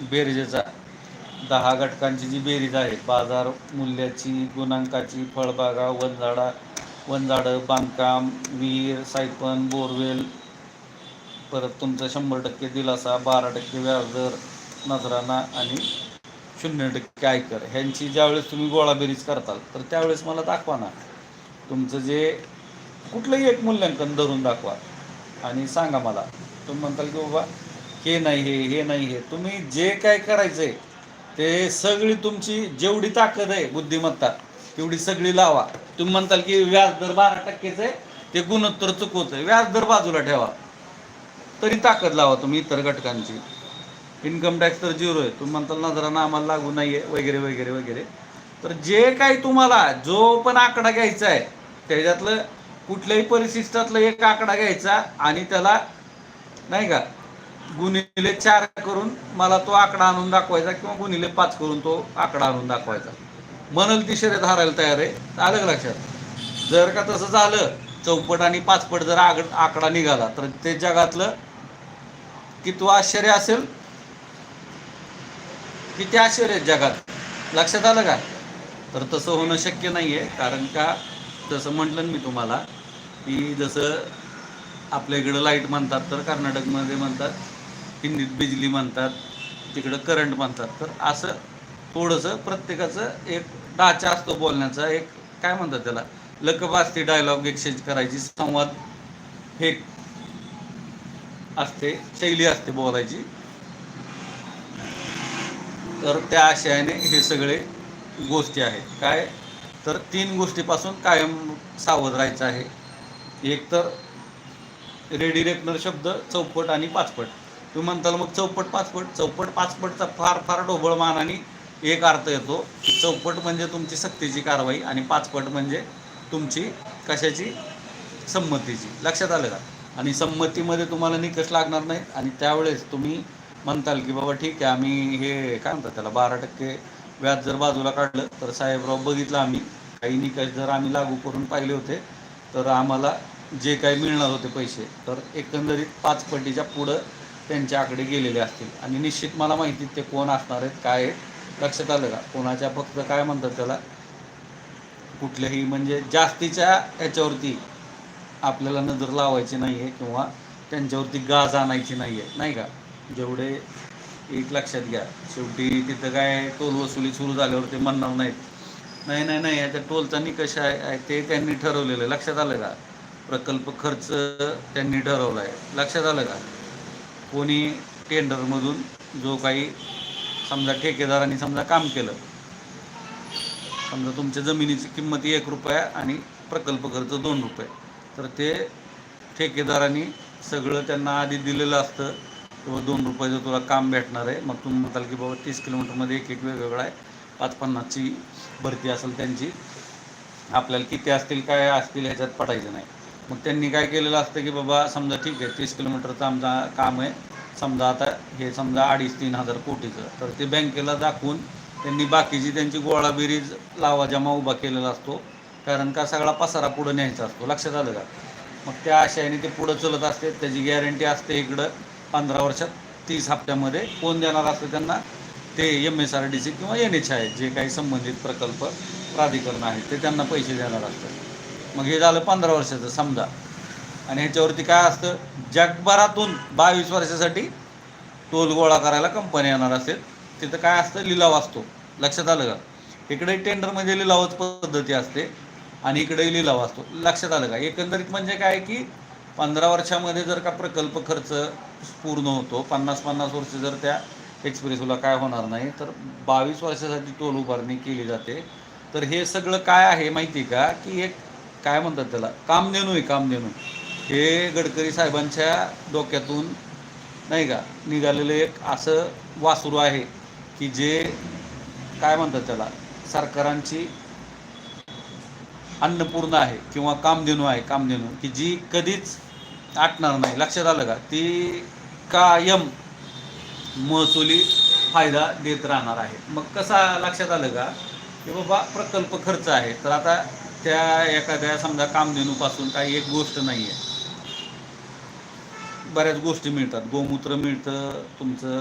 बेरीजेचा. दहा घटकांची जी बेरीज आहे बाजार मूल्याची गुणांकाची फळबागा वनझाडा वनझाडं बांधकाम विहीर सायपन बोरवेल परत तुमचं शंभर टक्के दिलासा बारा टक्के व्याजदर नजराना आणि शून्य टक्के आयकर. ह्यांची ज्यावेळेस तुम्ही गोळाबेरीज करताल तर त्यावेळेस मला दाखवा ना. तुमचं जे कुठलंही एक मूल्यांकन धरून दाखवा. आणि सांगा मला. तुम्ही म्हणताल की बाबा हे नाही हे हे नाही हे. तुम्ही जे काय करायचं आहे ते सगळी तुमची जेवढी ताकद आहे बुद्धिमत्ता तेवढी सगळी लावा. तुम्ही म्हणताल की व्याजदर बारा टक्केच आहे ते गुणोत्तर चुकवतं आहे व्याजदर बाजूला ठेवा. तरी ताकद लावा तुम्ही इतर घटकांची. इन्कम टॅक्स तर झिरो आहे. तुम्ही म्हणताल नजराना आम्हाला लागू नाही आहे वगैरे वगैरे वगैरे. तर जे काही तुम्हाला जो पण आकडा घ्यायचा आहे त्याच्यातलं कुठल्याही परिशिष्टातलं एक आकडा घ्यायचा आणि त्याला नाही का गुणिले चार करून मला तो आकडा आणून दाखवायचा किंवा गुणिले पाच करून तो आकडा आणून दाखवायचा. म्हणल ती शर्यत हारायला तयार आहे. तर आलं लक्षात? जर का तसं झालं चौपट आणि पाचपट जर आग आकडा निघाला तर ते जगातलं किती आश्चर्य असेल? किती आश्चर्य आहेत जगात. लक्षात आलं का? तर तसं होणं शक्य नाही आहे कारण का? तसं म्हटलं मी तुम्हाला की जसं आपल्या इकडं लाइट म्हणतात तर कर्नाटकमध्ये म्हणतात हिंदीत बिजली म्हणतात तिकडं करंट म्हणतात. तर असं थोडंसं प्रत्येकाचं एक ढाचा असतो बोलण्याचा एक काय म्हणतात त्याला? लकब असते डायलॉग एक्सचेंज करायची संवाद हे असते शैली असते बोलायची. तर त्या आशयाने हे सगळे गोष्टी आहेत. काय? तर तीन गोष्टीपासून कायम सावध राहायचं आहे. एक तर रेडी रेकनर शब्द चौपट आणि पाचपट. तुम्ही म्हणताल मग चौपट पाचपट चौपट पाचपटचा फार फार ढोबळ मानाने एक अर्थ येतो की चौपट म्हणजे तुमची सक्तीची कारवाई आणि पाचपट म्हणजे तुमची कशाची? संमतीची. लक्षात आलं का? आणि संमतीमध्ये तुम्हाला निकष लागणार नाहीत आणि त्यावेळेस तुम्ही म्हणताल की बाबा ठीक आहे आम्ही हे काय म्हणतात त्याला बारा टक्के व्याज जर बाजूला काढलं तर साहेबराव बघितलं आम्ही. काही निकष जर आम्ही लागू करून पाहिले होते तर आम्हाला जे काही मिळणार होते पैसे तर एकंदरीत पाच पटीच्या पुढं त्यांच्याकडे गेलेले असतील. आणि निश्चित मला माहिती ते कोण असणार आहेत काय आहेत. लक्षात आलं का? कोणाच्या फक्त काय म्हणतात त्याला? कुठल्याही म्हणजे जास्तीच्या ह्याच्यावरती आपल्याला नजर लावायची नाही आहे किंवा त्यांच्यावरती गाज आणायची नाही आहे नाही का? जेवढे एक लक्षात घ्या. शेवटी तिथं काय टोल वसुली सुरू झाल्यावर ते म्हणणार नाहीत. नाही नाही नाही याच्या टोलचा निकष आहे ते त्यांनी ठरवलेलं आहे. लक्षात आलं का? प्रकल्प खर्च त्यांनी ठरवला आहे लक्षात आलं का? कोणी टेंडरमधून जो काही समजा ठेकेदारांनी समजा काम केलं समजा तुमच्या जमिनीची किंमत एक रुपया आणि प्रकल्प खर्च दोन रुपये तर ते ठेकेदारांनी सगळं त्यांना आधी दिलेलं असतं किंवा दोन रुपयाचं तुला काम भेटणार आहे मग तुम्ही म्हणताल की बाबा तीस किलोमीटरमध्ये एक एक वेगवेगळा आहे पाच पन्नासची भरती असेल त्यांची आपल्याला किती असतील काय असतील ह्याच्यात पटायचं नाही. मग त्यांनी काय केलेलं असतं की बाबा समजा ठीक आहे तीस किलोमीटरचं आमचा काम आहे. समजा आता हे समजा अडीच तीन हजार कोटीचं. तर ते बँकेला दाखवून त्यांनी बाकीची त्यांची गोळाबिरीज लावा जमा उभा केलेला असतो. कारण का सगळा पसारा पुढं न्यायचा असतो. लक्षात आलं का? मग त्या आशयाने ते पुढं चलत असते. त्याची गॅरंटी असते इकडं पंधरा वर्षात तीस हप्त्यामध्ये कोण देणार असतं त्यांना? ते M S R D C किंवा एन एच आय जे काही संबंधित प्रकल्प प्राधिकरण आहेत ते त्यांना पैसे देणार असतात. मग हे झालं पंधरा वर्षाचं समजा. आणि ह्याच्यावरती काय असतं जगभरातून बावीस वर्षासाठी टोल गोळा करायला कंपनी येणार असेल. तिथं काय असतं लिलाव असतो. लक्षात आलं का? इकडे टेंडरमध्ये म्हणजे लिलावच पद्धती असते आणि इकडे लिलाव असतो. लक्षात आलं का? एकंदरीत म्हणजे काय की पंधरा वर्षामध्ये जर का प्रकल्प खर्च पूर्ण होतो पन्नास पन्नास वर्ष जर त्या एक्सप्रेसला काय होणार नाही तर बावीस वर्षासाठी टोल उभारणी केली जाते. तर हे सगळं काय आहे माहिती का? की एक काय म्हणतात त्याला? कामधेनू आहे कामधेनू हे गडकरी साहेबांच्या डोक्यातून नाही का निघालेलं एक असं वासरू आहे की जे काय म्हणतात त्याला सरकारांची अन्नपूर्ण आहे किंवा कामधेनू आहे कामधेनू की जी कधीच आटणार नाही. लक्षात आलं का? ती कायम महसुली फायदा देत राहणार आहे. मग कसा लक्षात आलं का? की बाबा प्रकल्प खर्च आहे. तर आता त्या एखाद्या समजा कामधेनूपासून काही एक गोष्ट नाही आहे बऱ्याच गोष्टी मिळतात. गोमूत्र मिळतं तुमचं